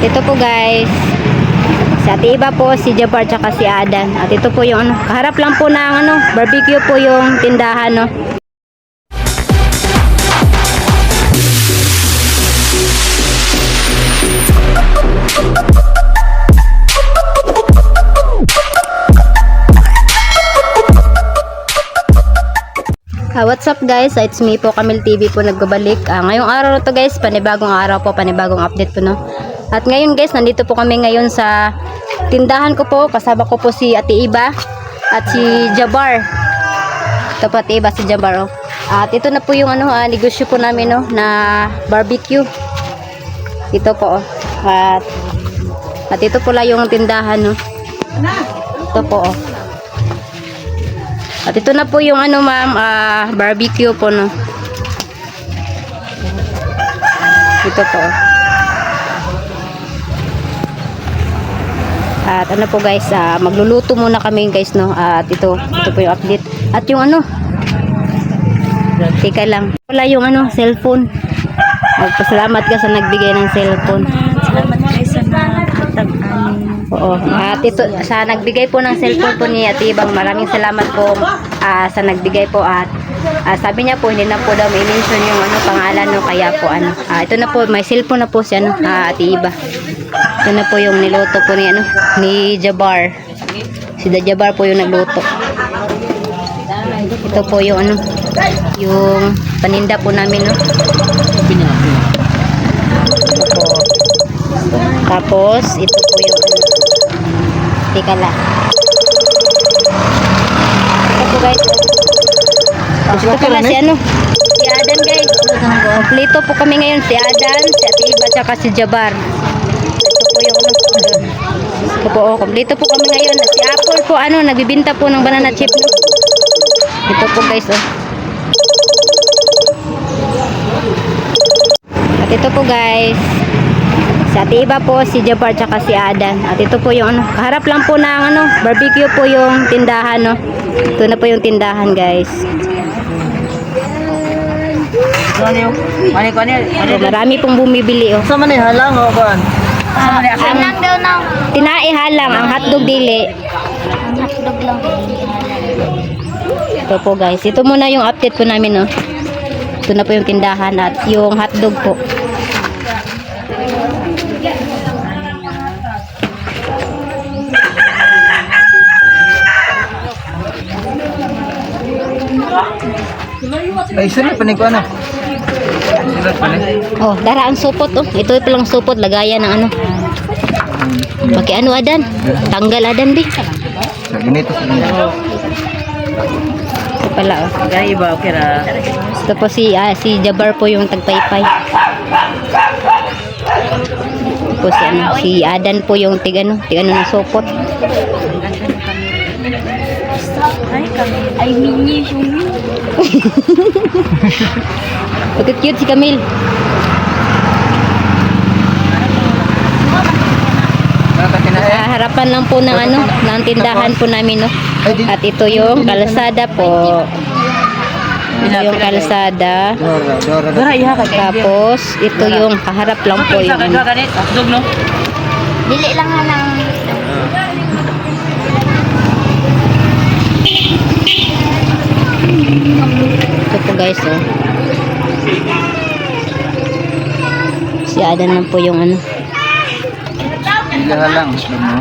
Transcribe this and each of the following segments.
At ito po guys, sa Ate Iba po, si Jabbar tsaka si Adan. At ito po yung ano, kaharap lang po ng ano, barbecue po yung tindahan no. Ah, what's up guys? Ah, It's me po, Camille TV po nagbabalik. Ah, ngayong araw na to guys, panibagong araw po, panibagong update po no. At ngayon guys, nandito po kami ngayon sa tindahan ko po. Kasama ko po si Ate Iba at si Jabar. Ito po Ate Iba, si Jabar oh. At ito na po yung ano, ah, negosyo po namin no, na barbecue. Ito po oh. At, at ito pala yung tindahan no. Ito po oh. At ito na po yung ano ma'am, ah, barbecue po no. Ito po. At ano po guys, ah, magluluto muna kami guys no. At ito, ito po yung update. At yung ano, Teka lang. Wala yung ano, cellphone. Magpasalamat ka sa nagbigay ng cellphone. Salamat kayo sa amin. Oo. At ito, sa nagbigay po ng cellphone po ni Ate Ibang, maraming salamat po ah, sa nagbigay po at ah, sabi niya po, hindi na po daw may mention yung ano, pangalan no, kaya po ano. Ah, ito na po, may cellphone na po si ano, ah, Ate Iba. Ito na po yung niluto po ni ano, ni Jabar. Si Jabar po yung nagluto. Ito po yung ano, yung paninda po namin no. Ito po. Tapos, ito po yung ano. Teka lang. Ito po guys. oh. Ito pala si ano. Si Adan guys. Kompleto po kami ngayon. Si Adan, si Atiba, tsaka si Jabar. Ito po, oh, kompleto po kami ngayon. Si Apple po, ano, nagbibinta po ng banana chip, no? Ito po guys, oh. At ito po guys. Si Ate Iba po, si Jabar, tsaka si Adan. At ito po yung ano, kaharap lang po ng ano, barbecue po yung tindahan, no. Ito na po yung tindahan, guys. Ano ano ano marami pong bumibili, oh. Sa man halang o ba? Ang daw na. tinaihalang, ang hotdog dili. Ang hotdog lang. Ito po, guys. Ito muna yung update po namin, no. Ito na po yung tindahan at yung hotdog po. Ay, sunod pa ni ko ano? Oh, dara ang supot, oh. Ito pa lang supot, lagayan ng ano. Paki ano, Adan? Tanggal, Adan, di. Sa ganito. Ito pala, oh. Kaya iba, okay ra. Ito po si, ah, si Jabar po yung tagpaypay. Ito po si, ano, si Adan po yung tig, ano, tig, ano, ng supot. Ay, kami. Ay, mini, sumi. Bakit cute si Camille? Harapan lang po ng ano, ng tindahan po namin, no. At ito yung kalsada po. Ito yung kalsada. Tapos, ito yung kaharap lang po yung? Dili lang halang Ito po guys, oh. Si Adan lang po yung ano. Hindi halang. no?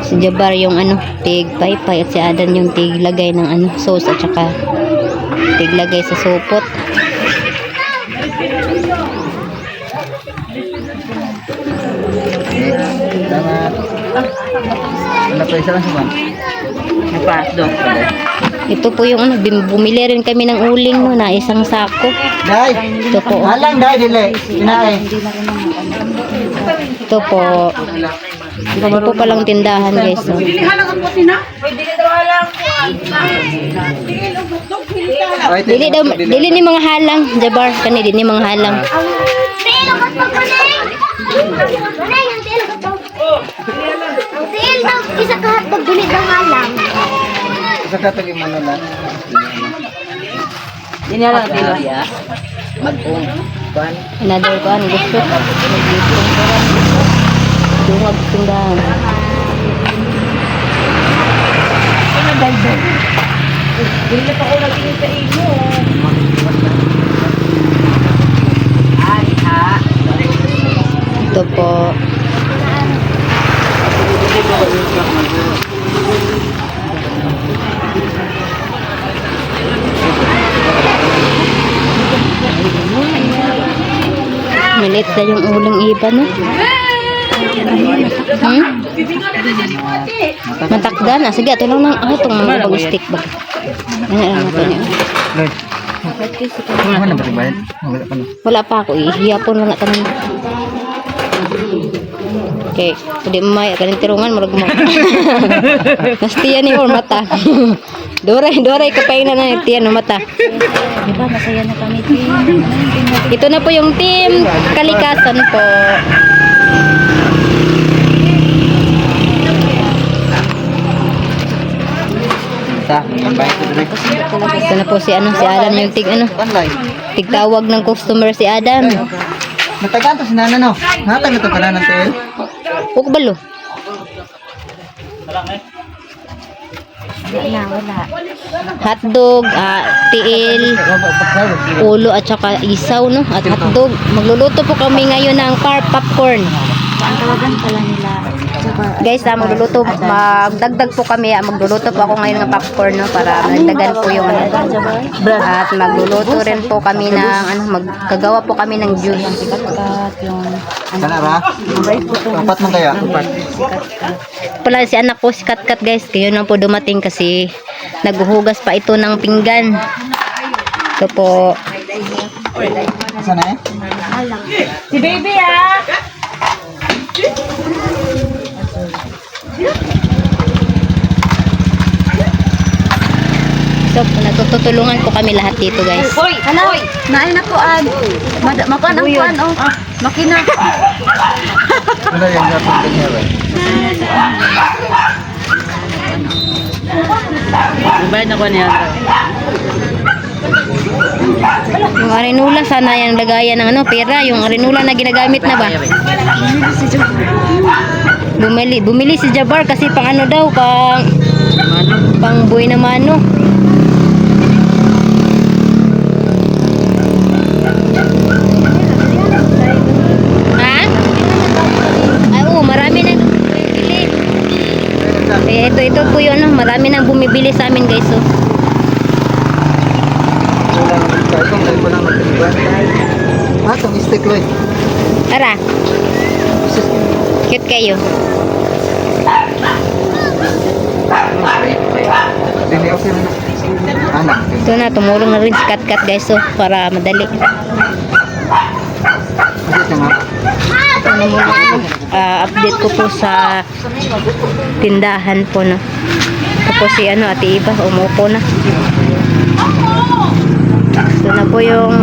Si Jabar yung ano, tig paypay at si Adan yung tig lagay ng ano, sauce at saka tig lagay sa supot. Salamat. Ano pa isa lang sa ba? Nagpa-hotdog. Ito po yung ano, bim- bumili rin kami ng uling no, na isang sako. Dai. Ito po, oh. Halang dai dili. Inay. ito po. Ito po palang tindahan guys. No. Ay, Dili daw, dili ni mga halang, Jabar, kani dili ni mga halang. Tilo ko to kunay. Kunay yung tilo ko to. Tilo daw isa ka hotdog dili daw halang. Sa katali mo na lang. Ini lang dilo ya. Bagong. Kuan. Another ko, ano gusto? Nag-ipong ko rin. Dungag tindahan. Dili pa ko lagi sa inyo. Ay, ha. Ito po. Malit na yung uling iba, no? Hmm? Matakdan. Ah, sige, ito lang lang. Ah, itong mga pag-stick ba? Ano. Ano ba ba? Wala pa na. Wala pa ako. Ihiyapon lang na Okay. Pwede may kanin tirungan. Marag mo. Nastiyan ni or mata. Doray, doray kapay na na tiyan no mata. Diba, masaya na kami. Ito na po yung team kalikasan po. Ito na po si ano, si Adam yung tig ano, tigtawag ng customer si Adam. Natagaan to si Nana no. Hatag na to kana ng tel. Huwag balo. Wala, wala. Hotdog, ah, tiil, ulo at saka isaw no at hotdog. Magluluto po kami ngayon ng par popcorn. Ang tawagan pala nila. Guys, ah, magluluto, magdagdag po kami, ah, magluluto po ako ngayon ng popcorn no para magdagan po yung ano. At magluluto rin po kami ng ano, magkagawa po kami ng juice. Kana ra? Apat man kaya? Pala si anak ko si Katkat guys, kayo na po dumating kasi naghuhugas pa ito ng pinggan. Ito po. Saan na eh? Si baby ah! So, nagtutulungan po kami lahat dito guys. Hoy! Hala! Naay na ko an! Mad- Makuan ang kuan oh! Makina! Wala yung dapat kanya ba? Bayad na ko niya. Yung arenula, sana yung lagayan ng ano, pera. Yung arenula na ginagamit na ba? Bumili, bumili si Jabar kasi pang ano daw, pang pang buhay na mano. Ha? Ay, oo, marami nang bumibili. Eh, ito, ito po yun, marami nang bumibili sa amin guys. Oh. Itong tayo pa lang magtiba. Ah, itong stick Loy. Tara. Cute kayo. Na. Ito na, tumulong na rin si Kat Kat guys, so, para madali. Ito na muna, ah, update ko po sa tindahan po. Ito po si, ano, Ate Iba, umupo na. Ito na po yung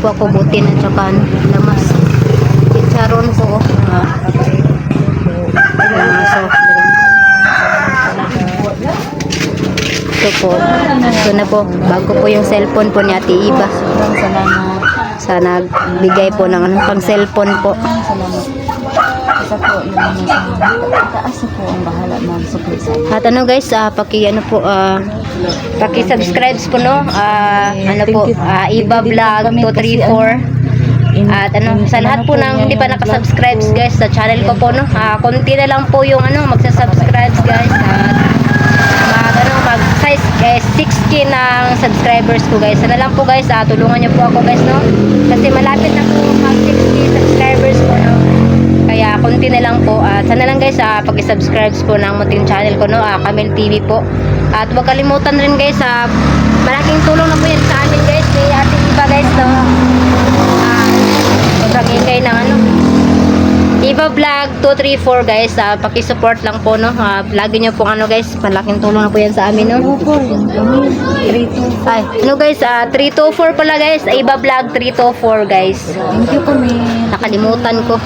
po ako butin at saka lamas. Chicharon po. Mga soft drink. Ito po. Ito na po. Bago po yung cellphone po ni Ate Iba. Sobrang salamat. Sana bigay po ng ano, pang cellphone po. Isa po yung nasa taas po ang bahala mag-supply sa. At ano guys, ah, paki ano po, ah, paki subscribe po no. Ah, ano po, ah, Iba Vlog 234. At ano, sa lahat po ng hindi pa nakasubscribe guys sa channel ko po no. Ah, konti na lang po yung ano, magsa-subscribe guys. At mag ano, mag size eh, 6k ng subscribers ko guys. Sana lang po guys, ah, tulungan niyo po ako guys no. Kasi malapit na po mag 6k subscribers po no. Kaya konti na lang po. At sana lang guys, ah, pag-subscribe po ng munting channel ko, no? Ah, Camel TV po. At huwag kalimutan rin guys, sa malaking tulong na po yan sa amin guys. Kay Ate Iba guys, no? Ah, sobrang ingay ng ano. Iba Vlog 234 guys, ah, paki-support lang po, no? Ah, lagi nyo po ano guys, malaking tulong na po yan sa amin, no? Opo, yun kami. Rito. Ay, ano guys, ah, 324 pala guys, Iba Vlog 324 guys. Thank you kami. Nakalimutan ko.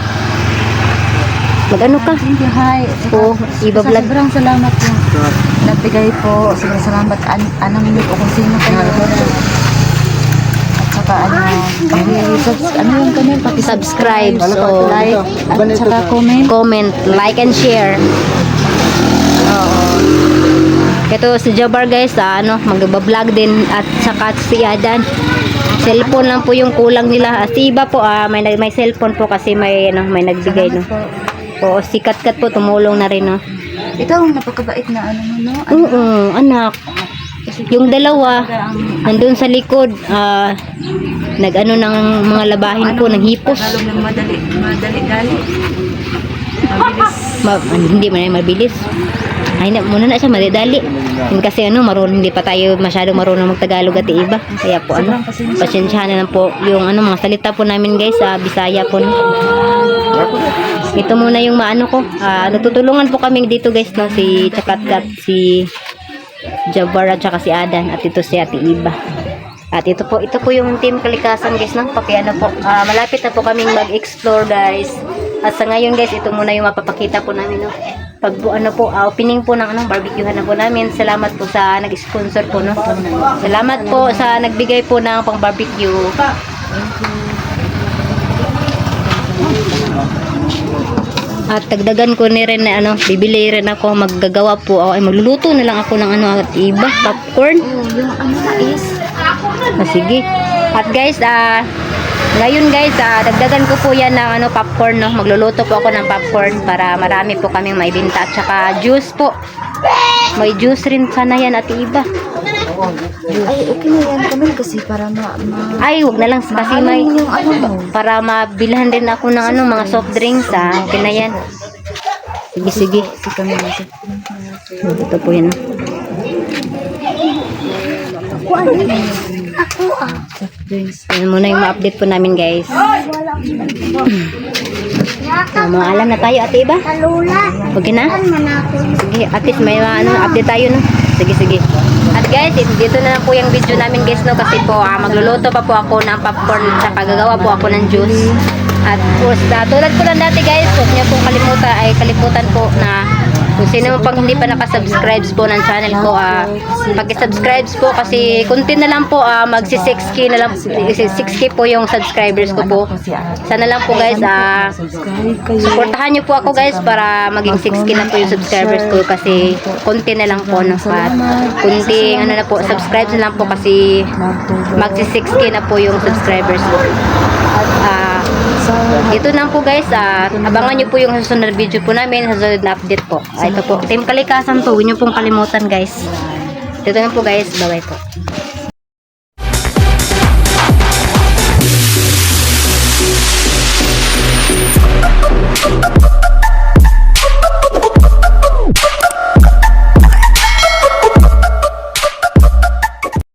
Mag-ano ka? Thank you, hi. Oo, iba Sa- vlog. Sobrang salamat po. Nagbigay po. Sobrang salamat. An anong minute o kung sino kayo. At saka ano, paki- ano yung kanil? Paki- Subscribe. So, like, at saka comment. comment, like, and share. Ito si Jabar guys, ah, ano, magbablog din at saka si Adan. Cellphone lang po yung kulang nila. Ah, si iba po, ah, may, may cellphone po kasi may, ano, may nagbigay, no. Oo, si Katkat po, tumulong na rin, no. Ikaw, napakabait na ano mo, no? Oo, anak. Yung dalawa, nandun sa likod, ah, nag-ano ng mga labahin po, ng hipos. Tagalog ng madali, madali-dali. Mabilis. Ma- hindi man ay mabilis. Ay na, muna na siya madidali. Kasi ano, marunong, hindi pa tayo masyado marunong magtagalog at iba. Kaya po ano, pasensyahan na lang po yung ano, mga salita po namin guys sa Bisaya po. No? Ito muna yung maano ko. Ah, natutulungan po kami dito guys no, si Chakatkat, si Jabbar at si Adan at ito si Ate Iba. At ito po, ito po yung team kalikasan guys no. Pakiano po. Ah, malapit na po kaming mag-explore guys. At sa ngayon guys, ito muna yung mapapakita po namin no. Pag po, ano po, ah, opening po ng anong barbecuehan na po namin. Salamat po sa nag-sponsor po no. Salamat po sa nagbigay po ng pang barbecue. At dagdagan ko ni rin na ano, bibili rin ako, maggagawa po ako, ay magluluto na lang ako ng ano at iba, popcorn. Yung ano is, sige. At guys, ah ngayon guys, ah, dagdagan ko po yan ng ano, popcorn, no? Magluluto po ako ng popcorn para marami po kaming maibinta. At saka juice po. May juice rin sana yan at iba. Ay, okay na yan kasi para ma, ma, Ay, wag na lang kasi may yung ano mo. para mabilhan din ako ng ano, mga soft drinks, ah. Okay na yan. Sige, sige. Si kami nasa. Ito po yan. Ako ah. Drinks. Yan muna yung ma-update po namin guys. Ah, mga alam na tayo, ate iba. Talula. Okay na? Ako? Sige, at least may ano, update tayo no. Sige, sige. Guys, it- dito na po yung video namin guys no kasi po ah, magluluto pa po ako ng popcorn at gagawa po ako ng juice. At po, sa- tulad ko lang dati guys, huwag niyo pong kalimutan ay kalimutan po na kung sino pang hindi pa nakasubscribes po ng channel ko, ah, pag-subscribes po kasi kunti na lang po, ah, magsi 6k na lang, 6k po yung subscribers ko po. Sana lang po guys, ah. Supportahan niyo po ako guys para maging 6k na po yung subscribers ko kasi konti na lang po no pat. Kunti ano na po, subscribe na lang po kasi magsi 6k na po yung subscribers ko. Ah, ito na po guys, ah, abangan niyo po yung susunod na video po namin, susunod na update po. Ah, ito po, Team Kalikasan po, huwag niyo pong kalimutan guys. Ito na po guys, bye bye po.